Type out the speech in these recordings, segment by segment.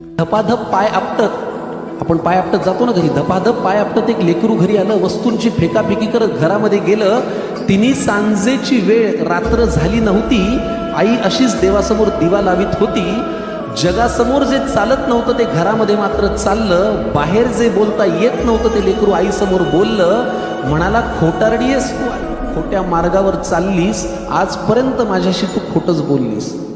धपाधप पाय आपटत. आपण पाय आपटत जातो ना घरी. धपाधप पाय आपटत एक लेकरू घरी आलं वस्तूंची फेकाफेकी करत घरामध्ये गेलं. तिने सांजेची वेळ रात्र झाली नव्हती. आई अशीच देवासमोर दिवा लावित होती. जगासमोर जे चालत नव्हतं ते घरामध्ये मात्र चाललं. बाहेर जे बोलता येत नव्हतं ते लेकरू आईसमोर बोललं. म्हणाला खोटारडी तू खोट्या मार्गावर चाललीस. आजपर्यंत माझ्याशी तू खोटच बोललीस.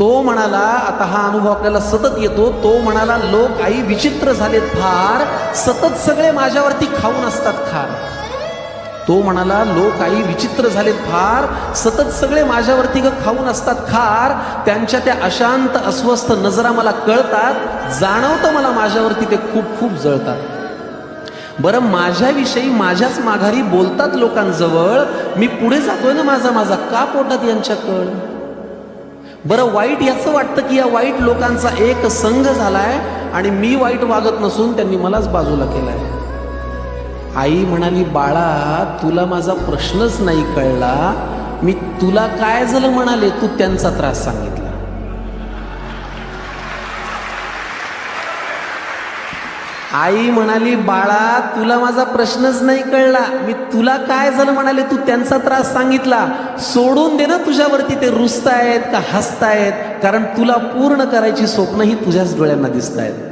तो म्हणाला आता हा अनुभव आपल्याला सतत येतो. तो म्हणाला लोक आई विचित्र झालेत फार. सतत सगळे माझ्यावरती खाऊन असतात खार. तो म्हणाला लोक आई विचित्र झालेत फार. सतत सगळे माझ्यावरती ग खाऊन असतात खार. त्यांच्या त्या अशांत अस्वस्थ नजरा मला कळतात. जाणवतं मला माझ्यावरती ते खूप खूप जळतात. बरं माझ्याविषयी माझ्याच माघारी बोलतात लोकांजवळ. मी पुढे जातोय ना माझा माझा का पोटात यांच्या कळ बरं वाईट याचं वाटतं की या वाईट लोकांचा एक संघ झालाय आणि मी वाईट वागत नसून त्यांनी मलाच बाजूला केलाय. आई म्हणाली बाळा तुला माझा प्रश्नच नाही कळला. मी तुला काय झालं म्हणाले तू त्यांचा त्रास सांगितला. आई म्हणाली बाळा तुला माझा प्रश्नच नाही कळला. मी तुला काय झालं म्हणाले तू त्यांचा त्रास सांगितला. सोडून दे ना तुझ्यावरती ते रुसतायत का हसतायत? कारण तुला पूर्ण करायची स्वप्न ही तुझ्याच डोळ्यांना दिसतायत.